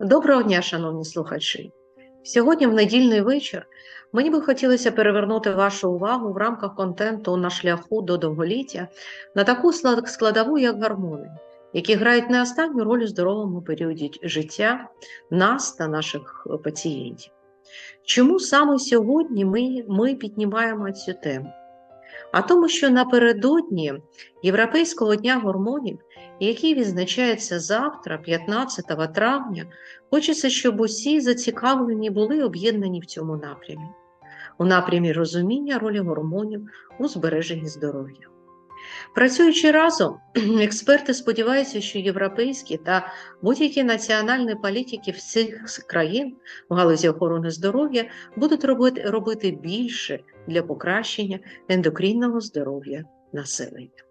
Доброго дня, шановні слухачі. Сьогодні, в недільний вечір, мені би хотілося перевернути вашу увагу в рамках контенту на шляху до довголіття на таку складову, як гормони, які грають не останню роль у здоровому періоді життя нас та наших пацієнтів. Чому саме сьогодні ми, ми піднімаємо цю тему? А тому, що напередодні Європейського дня гормонів, який відзначається завтра, 15 травня, хочеться, щоб усі зацікавлені були об'єднані в цьому напрямі, у напрямі розуміння ролі гормонів у збереженні здоров'я. Працюючи разом, експерти сподіваються, що європейські та будь-які національні політики всіх країн в галузі охорони здоров'я будуть робити, робити більше для покращення ендокринного здоров'я населення.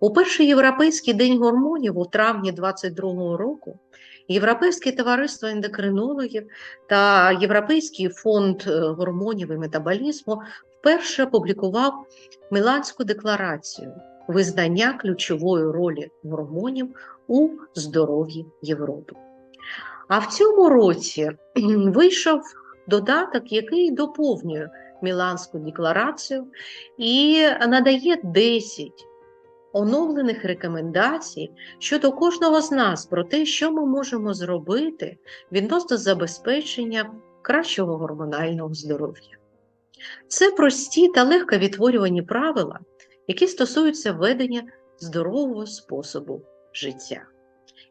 У перший європейський день гормонів у травні 2022 року Європейське товариство ендокринологів та Європейський фонд е, гормонів і метаболізму вперше опублікував Міланську декларацію визнання ключової ролі гормонів у здоров'ї Європи. А в цьому році вийшов додаток, який доповнює Міланську декларацію і надає 10 оновлених рекомендацій щодо кожного з нас про те, що ми можемо зробити відносно забезпечення кращого гормонального здоров'я. Це прості та легко відтворювані правила, які стосуються ведення здорового способу життя.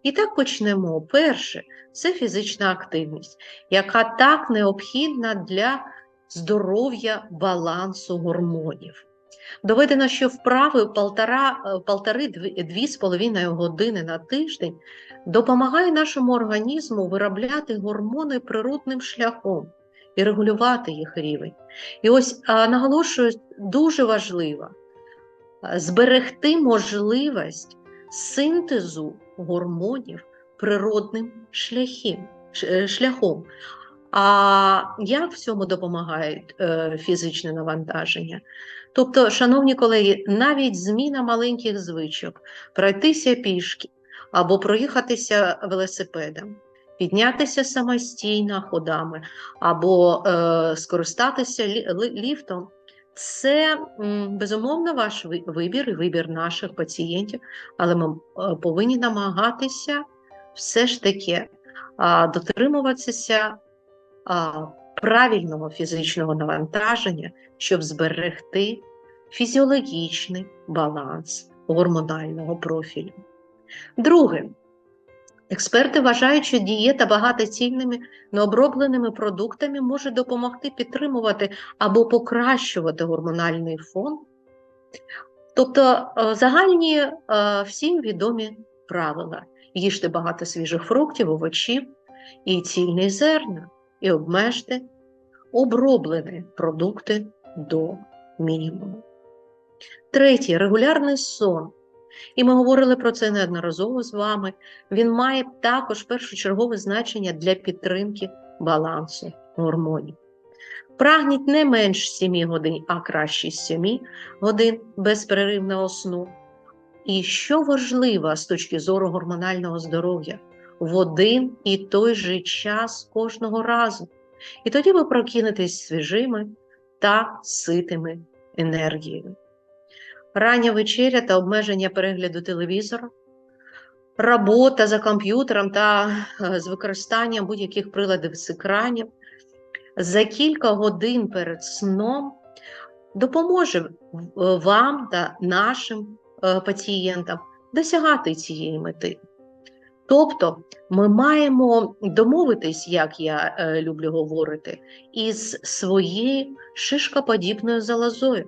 І так почнемо. Перше це фізична активність, яка так необхідна для здоров'я балансу гормонів. Доведено, що вправи полтори-дві з половиною години на тиждень допомагає нашому організму виробляти гормони природним шляхом і регулювати їх рівень. І ось наголошую, дуже важливо зберегти можливість синтезу гормонів природним шляхом. А як в цьому допомагають е, фізичне навантаження? Тобто, шановні колеги, навіть зміна маленьких звичок, пройтися пішки або проїхатися велосипедом, піднятися самостійно ходами, або е, скористатися ліфтом, це безумовно ваш вибір і вибір наших пацієнтів, але ми е, повинні намагатися все ж таки дотримуватися правильного фізичного навантаження, щоб зберегти фізіологічний баланс гормонального профілю. Друге, експерти вважають, що дієта багатоцільними необробленими продуктами може допомогти підтримувати або покращувати гормональний фон. Тобто е, загальні е, всім відомі правила: їжте багато свіжих фруктів, овочів і цільних зерна, і обмежте оброблені продукти до мінімуму. Третє регулярний сон. І ми говорили про це неодноразово з вами. Він має також першочергове значення для підтримки балансу гормонів. Прагніть не менш 7 годин, а краще 7 годин безперервного сну. І що важливо з точки зору гормонального здоров'я, в один і той же час кожного разу. І тоді ви прокинетесь свіжими та ситими енергією рання вечеря та обмеження перегляду телевізора, робота за комп'ютером та е, з використанням будь-яких приладів з екранів за кілька годин перед сном допоможе е, вам та нашим е, пацієнтам досягати цієї мети. Тобто ми маємо домовитись, як я люблю говорити, із своєю шишкоподібною залозою,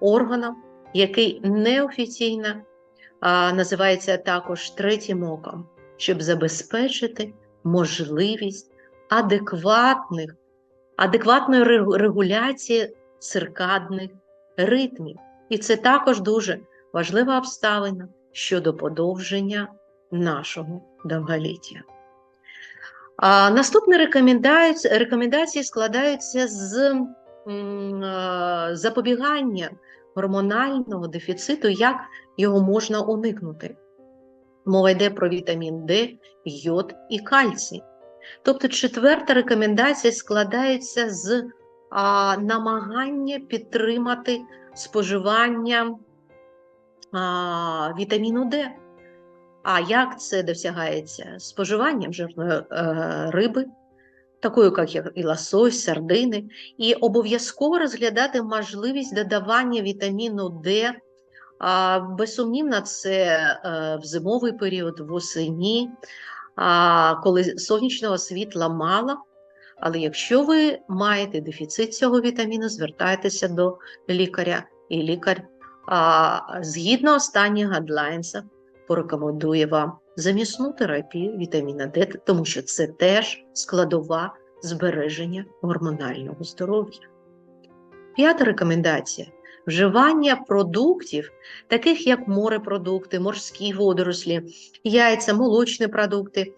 органом, який неофіційно а, називається також третім оком, щоб забезпечити можливість адекватних, адекватної регуляції циркадних ритмів. І це також дуже важлива обставина щодо подовження нашого довголіття. А, Наступні рекомендації, складаються з запобігання гормонального дефіциту, як його можна уникнути. Мова йде про вітамін Д, йод і кальцій. Тобто, четверта рекомендація складається з а, намагання підтримати споживання а, вітаміну Д. А як це досягається? Споживанням жирної е, риби, такою, як і лосось, сардини, і обов'язково розглядати можливість додавання вітаміну Д. Безсумнівно, це е, в зимовий період, восені, коли сонячного світла мало. Але якщо ви маєте дефіцит цього вітаміну, звертайтеся до лікаря, і лікар, згідно останніх гадлайнсів, порекомендує вам замісну терапію вітаміна Д, тому що це теж складова збереження гормонального здоров'я. П'ята рекомендація вживання продуктів, таких як морепродукти, морські водорослі, яйця, молочні продукти,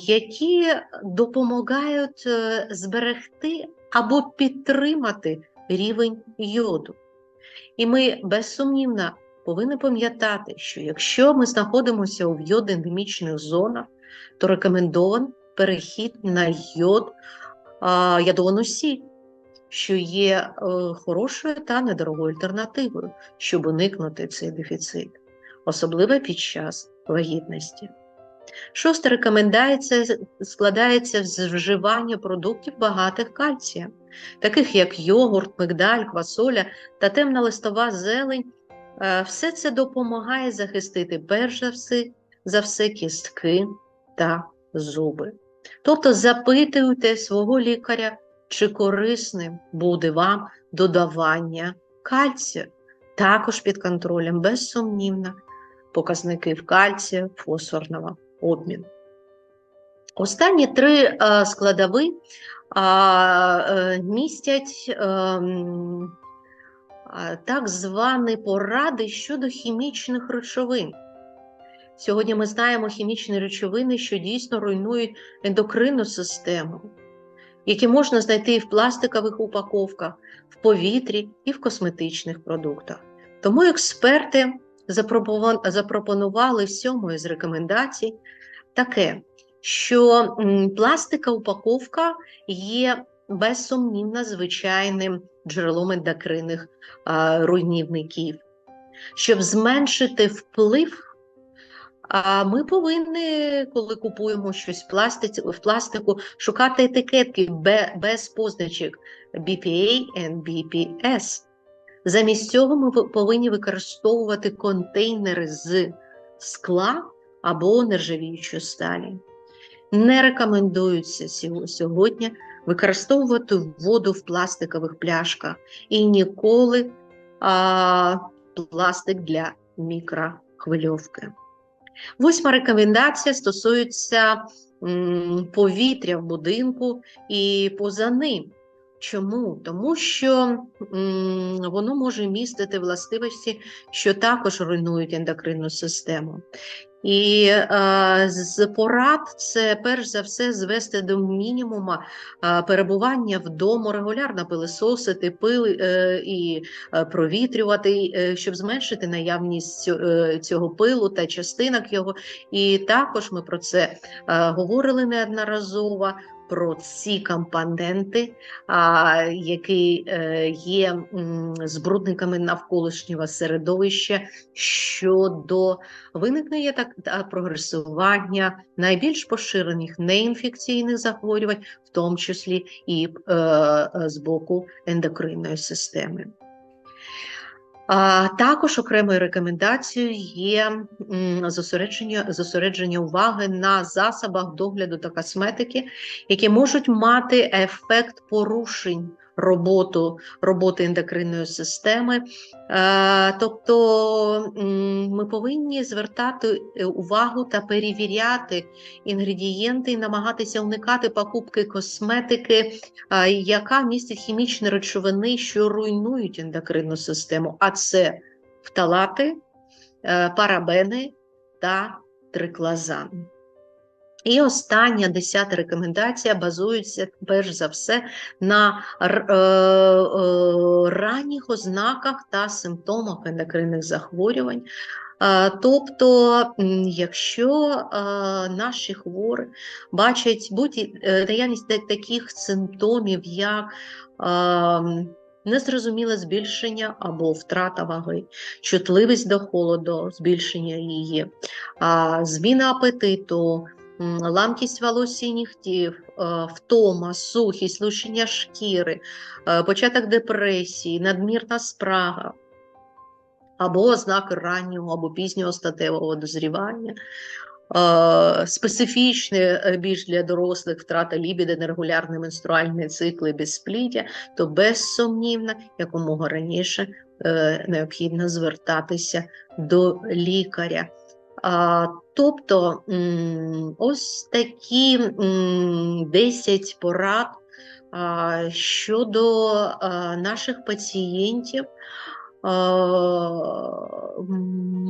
які допомагають е, зберегти або підтримати рівень йоду. І ми безсумнівно повинні пам'ятати, що якщо ми знаходимося у йод-ендемічних зонах, то рекомендований перехід на йод ядоносій, що є е, хорошою та недорогою альтернативою, щоб уникнути цей дефіцит, особливо під час вагітності. Шоста рекомендація складається з вживання продуктів багатих кальцієм, таких як йогурт, мигдаль, квасоля та темна листова зелень. Е, все це допомагає захистити перш за все, за все кістки та зуби. Тобто запитуйте свого лікаря, чи корисним буде вам додавання кальцію, також під контролем, безсумнівно, показників кальцію, фосфорного обміну. Останні три е, складови е, містять ем, так звані поради щодо хімічних речовин. Сьогодні ми знаємо хімічні речовини, що дійсно руйнують ендокринну систему, які можна знайти і в пластикових упаковках, в повітрі і в косметичних продуктах. Тому експерти запропонували в сьомої з рекомендацій таке, що пластика упаковка є безсумнівно звичайним джерелом ендокринних руйнівників. Щоб зменшити вплив а ми повинні, коли купуємо щось в пластиці, в пластику, шукати етикетки без позначок BPA і BPS. Замість цього ми повинні використовувати контейнери з скла або нержавіючої сталі. Не рекомендується сьогодні використовувати воду в пластикових пляшках і ніколи а, пластик для мікрохвильовки. Восьма рекомендація стосується повітря в будинку і поза ним. Чому? Тому що воно може містити властивості, що також руйнують ендокринну систему. І е, з порад це перш за все звести до мінімума е, перебування вдома, регулярно пилисосити, пили е, і е, провітрювати, е, щоб зменшити наявність е, цього пилу та частинок його. І також ми про це е, говорили неодноразово про ці компоненти, які е, є збрудниками навколишнього середовища щодо виникнення та прогресування найбільш поширених неінфекційних захворювань, в тому числі і е, з боку ендокринної системи. Також окремою рекомендацією є зосередження зосередження уваги на засобах догляду та косметики, які можуть мати ефект порушень роботу, роботи ендокринної системи. Е, тобто ми повинні звертати е, увагу та перевіряти інгредієнти і намагатися уникати покупки косметики, е, яка містить хімічні речовини, що руйнують ендокринну систему, а це фталати, парабени та триклазан. І остання десята рекомендація базується перш за все на е, е, ранніх ознаках та симптомах ендокринних захворювань. Тобто, якщо наші хворі бачать будь наявність таких симптомів, як незрозуміле збільшення або втрата ваги, чутливість до холоду, збільшення її, зміна апетиту, ламкість волосся і нігтів, втома, сухість, лущення шкіри, початок депресії, надмірна спрага або ознаки раннього або пізнього статевого дозрівання, специфічне більш для дорослих втрата лібіди, нерегулярні менструальні цикли безпліддя, то безсумнівно якомога раніше е, необхідно звертатися до лікаря. Тобто ось такі м, 10 порад щодо наших пацієнтів.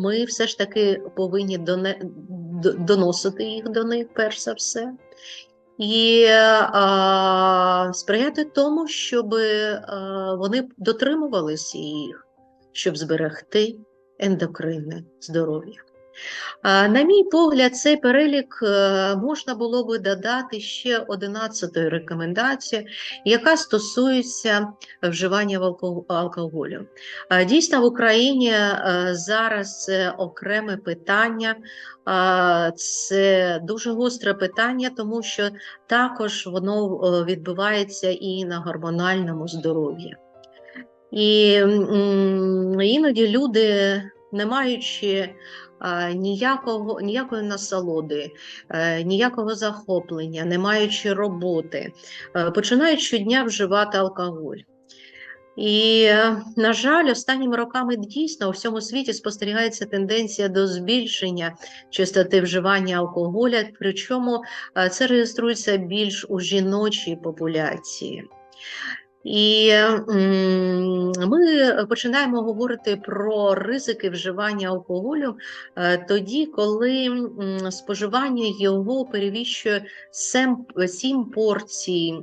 Ми все ж таки повинні доносити їх до них, перш за все, і сприяти тому, щоб вони дотримувалися їх, щоб зберегти ендокринне здоров'я. На мій погляд, цей перелік е, можна було би додати ще 11 рекомендацію, яка стосується вживання алкоголю. Дійсно, в Україні е, зараз це окреме питання, це дуже гостре питання, тому що також воно е, відбувається і на гормональному здоров'ї. І іноді люди, не маючи ніякого, ніякої насолоди, е, ніякого захоплення, не маючи роботи, е, починають щодня вживати алкоголь. І, е, на жаль, останніми роками дійсно у всьому світі спостерігається тенденція до збільшення частоти вживання алкоголя, причому це реєструється більш у жіночій популяції. І ми починаємо говорити про ризики вживання алкоголю е, тоді, коли споживання його перевіщує 7 порцій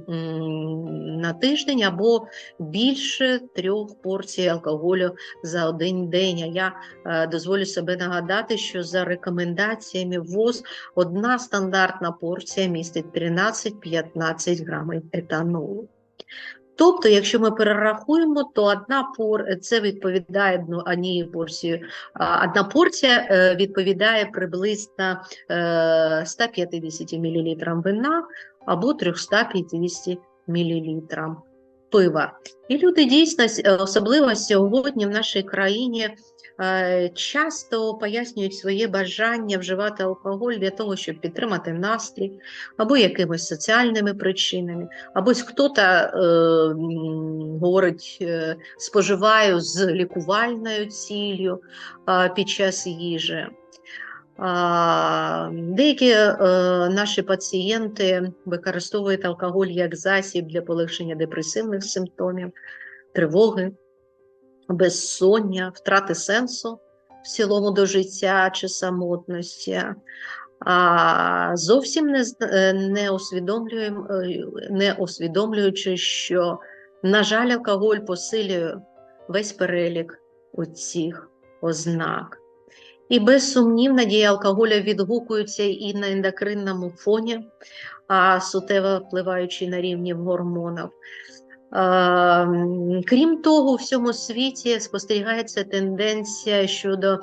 на тиждень або більше трьох порцій алкоголю за один день. А я е, дозволю себе нагадати, що за рекомендаціями ВОЗ одна стандартна порція містить 13-15 грамів етанолу. Тобто, якщо ми перерахуємо, то одна пор це відповідає ну, одній порції. Одна порція е, відповідає приблизно е, 150 мл вина або 350 мл пива. І люди дійсно, е, особливо сьогодні в нашій країні, е, часто пояснюють своє бажання вживати алкоголь для того, щоб підтримати настрій, або якимись соціальними причинами, або хтось е, говорить, е, споживаю з лікувальною ціллю під час їжі. Деякі е, наші пацієнти використовують алкоголь як засіб для полегшення депресивних симптомів, тривоги, безсоння, втрати сенсу в цілому до життя чи самотності. А зовсім не не, усвідомлюємо, не усвідомлюючи, що, на жаль, алкоголь посилює весь перелік оцих ознак. І безсумнівно дія алкоголя відгукується і на ендокринному фоні, а суттєво впливаючи на рівні гормонів. Крім того, у всьому світі спостерігається тенденція щодо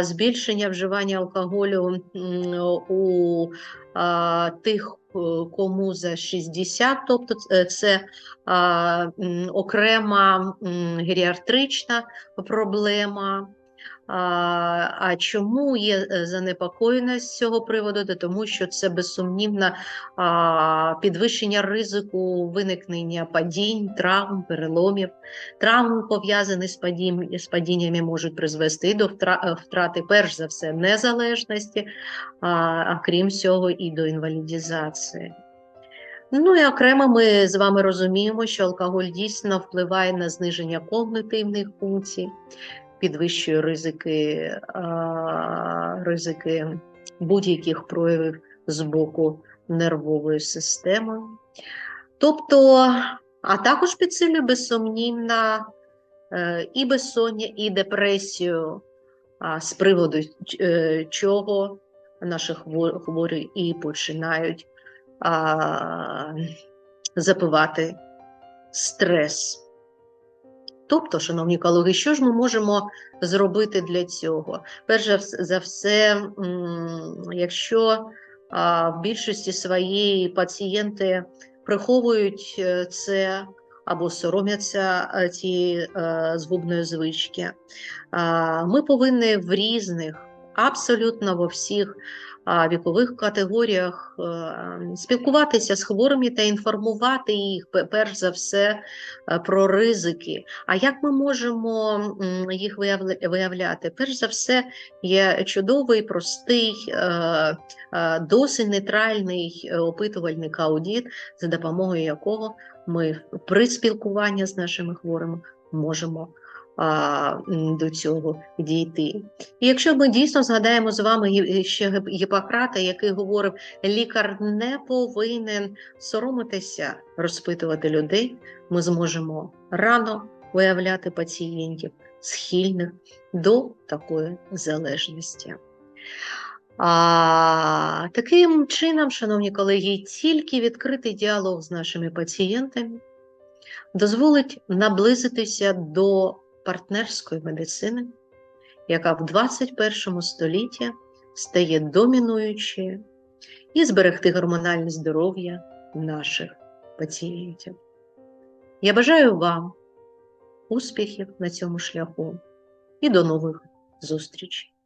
збільшення вживання алкоголю у тих, кому за 60, тобто це окрема геріатрична проблема. А чому є е, занепокоєність з цього приводу? Тому що це безсумнівно підвищення ризику виникнення падінь, травм, переломів. Травми пов'язані з падіннями, з падіннями можуть призвести до е, втрати, перш за все, незалежності, а крім цього, і до інвалідізації. Ну і окремо ми з вами розуміємо, що алкоголь дійсно впливає на зниження когнитивних функцій, підвищує ризики, ризики будь-яких проявів з боку нервової системи. Тобто, а також підсилює безсумнівно е, і безсоння, і депресію, з приводу е, чого наші хворі і починають запивати стрес. Тобто, шановні колеги, що ж ми можемо зробити для цього? Перш за все, якщо в більшості своєї пацієнти приховують е, це або соромляться е, цієї е, згубної звички, ми повинні в різних, абсолютно во всіх вікових категоріях е, спілкуватися з хворими та інформувати їх, перш за все, е, про ризики. А як ми можемо їх виявляти? Перш за все, є чудовий, простий, е, досить нейтральний опитувальник аудіт, за допомогою якого ми при спілкуванні з нашими хворими можемо а, до цього дійти. І якщо ми дійсно згадаємо з вами ще Гіп- Гіппократа, який говорив, лікар не повинен соромитися розпитувати людей, ми зможемо рано виявляти пацієнтів, схильних до такої залежності. А, таким чином, шановні колеги, тільки відкритий діалог з нашими пацієнтами дозволить наблизитися до партнерської медицини, яка в 21 столітті стає домінуючою і зберегти гормональне здоров'я наших пацієнтів. Я бажаю вам успіхів на цьому шляху і до нових зустрічей!